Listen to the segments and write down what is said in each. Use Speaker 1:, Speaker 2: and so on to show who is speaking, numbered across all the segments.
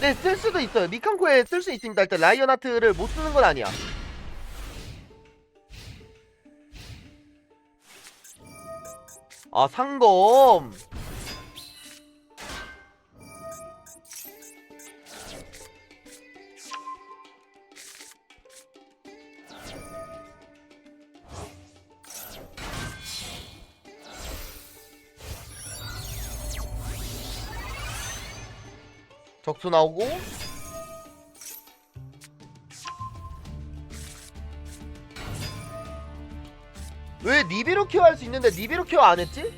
Speaker 1: 네, 쓸 수도 있어요. 미칸코에 쓸 수 있습니다. 일단 라이언 하트를 못 쓰는 건 아니야. 아, 상검. 적수 나오고 왜 니비로 케어 할 수 있는데 니비로 케어 안 했지?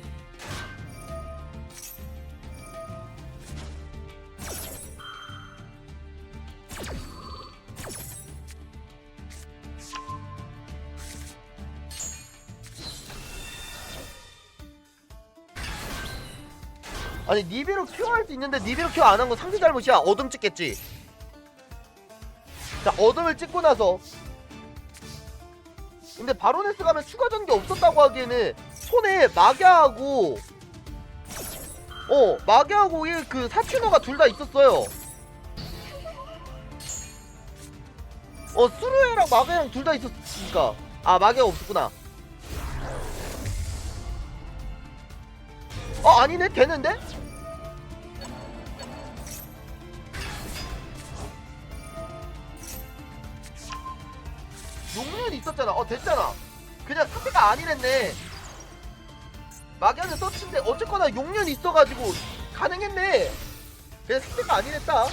Speaker 1: 아니 니비로 케어 할 수 있는데 니비로 케어 안 한 건 상대 잘못이야. 어둠 찍겠지. 자 어둠을 찍고 나서. 근데 바로네스 가면 추가 전기 없었다고 하기에는 손에 마갸하고 어 마갸하고 이그 사춘어가 둘 다 있었어요. 어 수루에랑 마갸랑 둘 다 있었으니까. 아 마갸가 없었구나. 어 아니네? 되는데? 용면 있었잖아. 어 됐잖아. 그냥 상대가 아니랬네. 막연은 서치인데 어쨌거나 용면 있어가지고 가능했네. 그냥 상대가 아니랬다.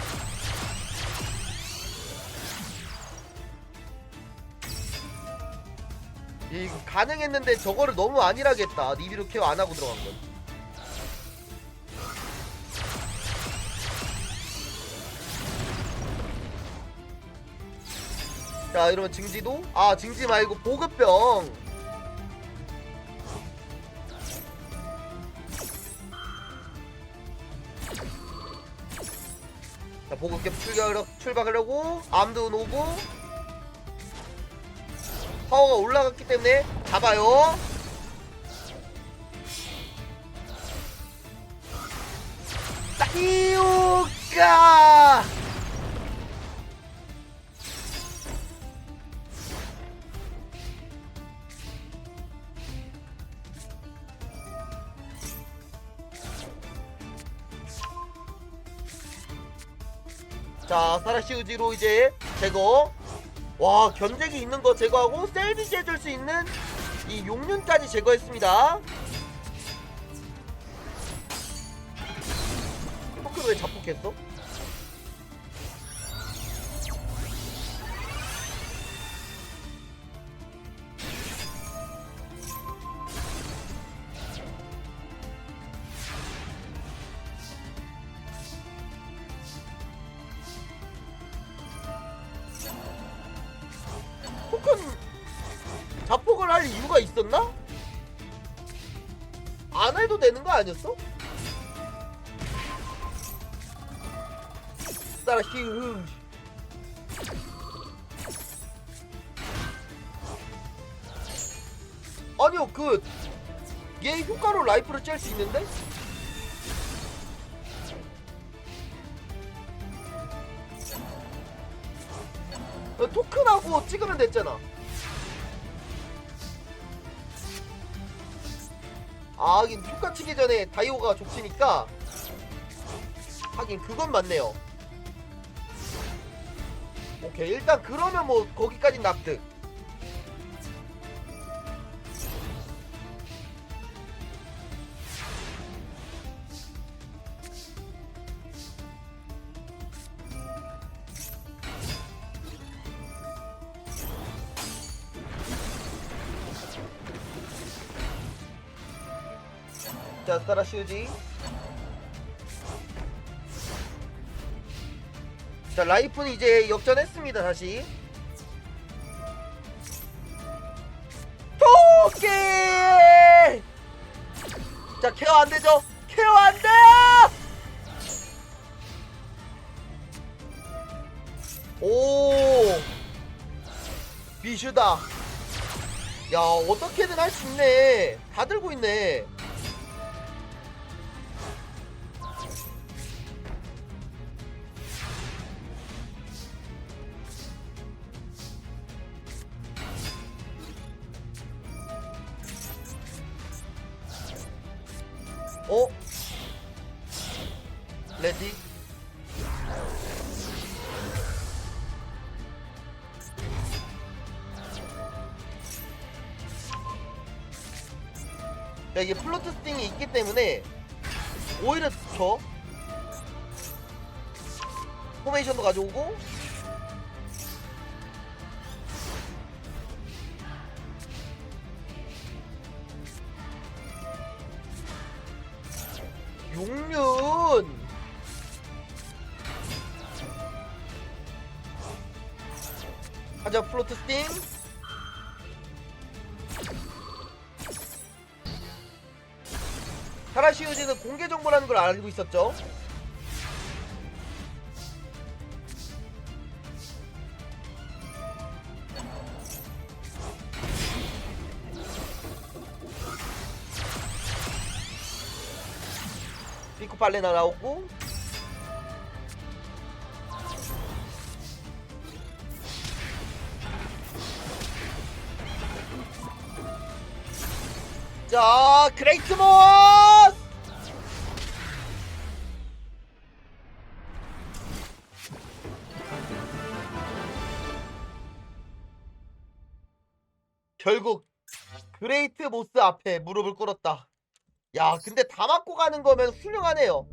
Speaker 1: 이 가능했는데 저거를 너무 안일하게 했다. 니비로 케어 안 하고 들어간 건. 자 이러면 증지도 아 증지 말고 보급병. 자 보급병 출격 출발하려고 암도 오고 파워가 올라갔기 때문에 잡아요. 따이오가 자 사라시우지로 이제 제거 와 견적이 있는 거 제거하고 셀비지 해줄 수 있는 이 용륜까지 제거했습니다 포크를 왜 자폭했어? 포크는 자폭을 할 이유가 있었나? 안 해도 되는 거 아니었어? 따라 히으 아니요 그얘 효과로 라이프를 짤 수 있는데? 토큰하고 찍으면 됐잖아. 아 하긴 효과 치기 전에 다이오가 족치니까 하긴 그건 맞네요. 오케이 일단 그러면 뭐 거기까지 납득 자 스타라시우지. 자 라이프는 이제 역전했습니다 다시. 토끼! 자 케어 안 되죠? 케어 안돼! 오! 비슈다. 야 어떻게든 할 수 있네. 다 들고 있네 어? 레디? 야 이게 플로트 스팅이 있기 때문에 오히려 좋죠 포메이션도 가져오고 용륜 하자 플로트 스팅 사라시우즈는 공개 정보라는 걸 알고 있었죠 피코 빨레나 나오고. 자 그레이트 모스! 결국 그레이트 모스 앞에 무릎을 꿇었다 야 근데 다 맞고 가는 거면 훌륭하네요